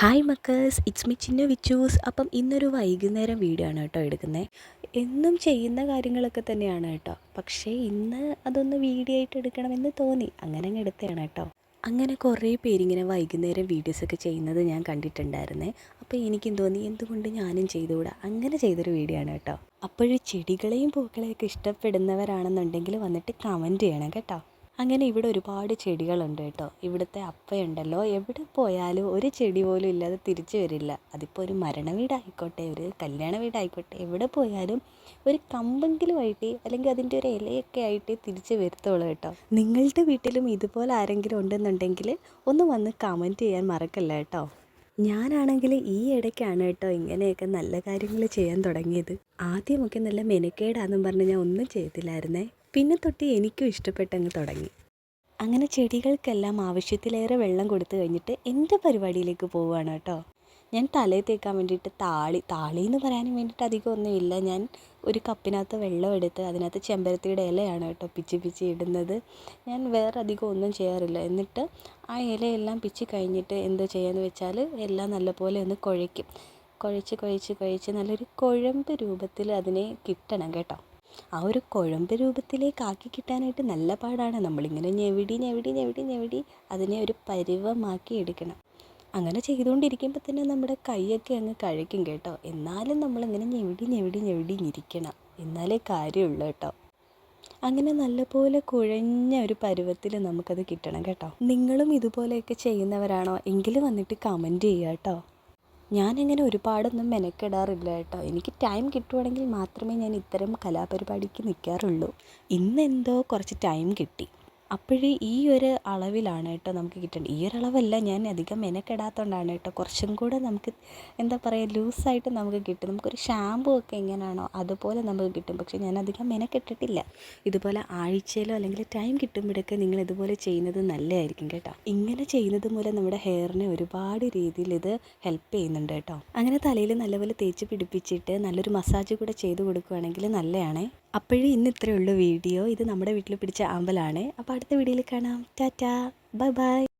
Hi മക്കേഴ്സ് it's me ചിന്ന വിച്ചൂസ് അപ്പം ഇന്നൊരു വൈകുന്നേരം വീഡിയോ ആണ് കേട്ടോ എടുക്കുന്നത് എന്നും ചെയ്യുന്ന കാര്യങ്ങളൊക്കെ തന്നെയാണ് കേട്ടോ. പക്ഷേ ഇന്ന് അതൊന്ന് വീഡിയോ ആയിട്ട് എടുക്കണമെന്ന് തോന്നി. അങ്ങനെ അങ്ങ് എടുത്തതാണ് കേട്ടോ. അങ്ങനെ കുറേ പേരിങ്ങനെ വൈകുന്നേരം വീഡിയോസൊക്കെ ചെയ്യുന്നത് ഞാൻ കണ്ടിട്ടുണ്ടായിരുന്നേ. അപ്പോൾ എനിക്കും തോന്നി? എന്തുകൊണ്ട് ഞാനും ചെയ്തുകൂടാ? അങ്ങനെ ചെയ്തൊരു വീഡിയോ ആണ് കേട്ടോ. അപ്പോഴും ചെടികളെയും പൂക്കളെയൊക്കെ ഇഷ്ടപ്പെടുന്നവരാണെന്നുണ്ടെങ്കിൽ വന്നിട്ട് കമന്റ് ചെയ്യണം കേട്ടോ. അങ്ങനെ ഇവിടെ ഒരുപാട് ചെടികളുണ്ട് കേട്ടോ. ഇവിടുത്തെ അപ്പയുണ്ടല്ലോ. എവിടെ പോയാലും ഒരു ചെടി പോലും ഇല്ലാതെ തിരിച്ചു വരില്ല. അതിപ്പോൾ ഒരു മരണ വീടായിക്കോട്ടെ ഒരു കല്യാണ വീടായിക്കോട്ടെ എവിടെ പോയാലും ഒരു കമ്പെങ്കിലും ആയിട്ട് അല്ലെങ്കിൽ അതിന്റെ ഒരു ഇലയൊക്കെ ആയിട്ട് തിരിച്ചു വരുത്തുള്ളൂ കേട്ടോ. നിങ്ങളുടെ വീട്ടിലും ഇതുപോലെ ആരെങ്കിലും ഉണ്ടെന്നുണ്ടെങ്കിൽ ഒന്ന് വന്ന് കമന്റ് ചെയ്യാൻ മറക്കല്ല കേട്ടോ. ഞാനാണെങ്കിൽ ഈ ഇടയ്ക്കാണ് കേട്ടോ ഇങ്ങനെയൊക്കെ നല്ല കാര്യങ്ങൾ ചെയ്യാൻ തുടങ്ങിയത്. ആദ്യമൊക്കെ നല്ല മെനക്കേടാന്നും പറഞ്ഞ് ഞാൻ ഒന്നും ചെയ്തില്ലായിരുന്നേ. പിന്നെ തൊട്ട് എനിക്കും ഇഷ്ടപ്പെട്ടങ്ങ് തുടങ്ങി. അങ്ങനെ ചെടികൾക്കെല്ലാം ആവശ്യത്തിലേറെ വെള്ളം കൊടുത്തു കഴിഞ്ഞിട്ട് എന്റെ പരിപാടിയിലേക്ക് പോവുകയാണ് കേട്ടോ. ഞാൻ തലയിൽ തേക്കാൻ വേണ്ടിയിട്ട് താളി താളി എന്ന് പറയാനും വേണ്ടിയിട്ട് അധികം ഒന്നുമില്ല ഞാൻ ഒരു കപ്പിനകത്ത് വെള്ളം എടുത്ത് അതിനകത്ത് ചെമ്പരത്തിയുടെ ഇലയാണ് കേട്ടോ പിച്ചി പിച്ചി ഇടുന്നത്. ഞാൻ വേറെ അധികം ഒന്നും ചെയ്യാറില്ല. എന്നിട്ട് ആ ഇലയെല്ലാം പിച്ചി കഴിഞ്ഞിട്ട് എന്തോ ചെയ്യാന്ന് വെച്ചാൽ എല്ലാം നല്ലപോലെ ഒന്ന് കുഴയ്ക്കും. കുഴച്ച് കുഴച്ച് കുഴച്ച് നല്ലൊരു കുഴമ്പ് രൂപത്തിൽ അതിനെ കിട്ടണം കേട്ടോ. ആ ഒരു കുഴമ്പ് രൂപത്തിലേക്ക് ആക്കി കിട്ടാനായിട്ട് നല്ല പാടാണ്. നമ്മളിങ്ങനെ ഞെവിടി ഞെവിടി ഞെവിടി ഞെവിടി അതിനെ ഒരു പരിവമാക്കി എടുക്കണം. അങ്ങനെ ചെയ്തുകൊണ്ടിരിക്കുമ്പോൾ തന്നെ നമ്മുടെ കൈയൊക്കെ അങ്ങ് കഴിക്കും കേട്ടോ. എന്നാലും നമ്മളിങ്ങനെ ഞെവിടി ഞെവിടി ഞെവിടി ഇരിക്കണം. എന്നാലേ കാര്യമുള്ളൂ കേട്ടോ. അങ്ങനെ നല്ലപോലെ കുഴഞ്ഞ ഒരു പരുവത്തിൽ നമുക്കത് കിട്ടണം കേട്ടോ. നിങ്ങളും ഇതുപോലെയൊക്കെ ചെയ്യുന്നവരാണോ? എങ്കിൽ വന്നിട്ട് കമന്റ് ചെയ്യുക കേട്ടോ. ഞാനങ്ങനെ ഒരുപാടൊന്നും മെനക്കെടാറില്ല കേട്ടോ. എനിക്ക് ടൈം കിട്ടുവാണെങ്കിൽ മാത്രമേ ഞാൻ ഇത്തരം കലാപരിപാടിക്ക് നിൽക്കാറുള്ളൂ ഇന്നെന്തോ കുറച്ച് ടൈം കിട്ടി. അപ്പോഴേ ഈ ഒരു അളവിലാണ് കേട്ടോ നമുക്ക് കിട്ടേണ്ടത്. ഈ ഒരു അളവല്ല ഞാൻ അധികം മെനക്കെടാത്തോണ്ടാണ് കേട്ടോ. കുറച്ചും കൂടെ നമുക്ക് എന്താ പറയുക ലൂസായിട്ട് നമുക്ക് കിട്ടും. നമുക്കൊരു ഷാമ്പു ഒക്കെ എങ്ങനെയാണോ അതുപോലെ നമുക്ക് കിട്ടും. പക്ഷേ ഞാൻ അധികം മെനക്കെട്ടിട്ടില്ല. ഇതുപോലെ ആഴ്ചയിലോ അല്ലെങ്കിൽ ടൈം കിട്ടുമ്പോഴൊക്കെ നിങ്ങൾ ഇതുപോലെ ചെയ്യുന്നത് നല്ലതായിരിക്കും കേട്ടോ. ഇങ്ങനെ ചെയ്യുന്നത് മൂലം നമ്മുടെ ഹെയറിനെ ഒരുപാട് രീതിയിൽ ഇത് ഹെൽപ്പ് ചെയ്യുന്നുണ്ട് കേട്ടോ. അങ്ങനെ തലയിൽ നല്ലപോലെ തേച്ച് പിടിപ്പിച്ചിട്ട് നല്ലൊരു മസാജ് കൂടെ ചെയ്ത് കൊടുക്കുകയാണെങ്കിൽ നല്ലതാണേ. അപ്പോഴേ ഇന്ന് ഇത്രയേ ഉള്ളൂ വീഡിയോ. ഇത് നമ്മുടെ വീട്ടിൽ പിടിച്ച ആമ്പലാണ് അപ്പോൾ അടുത്ത വീഡിയോയിൽ കാണാം. ടാറ്റാ. Bye bye.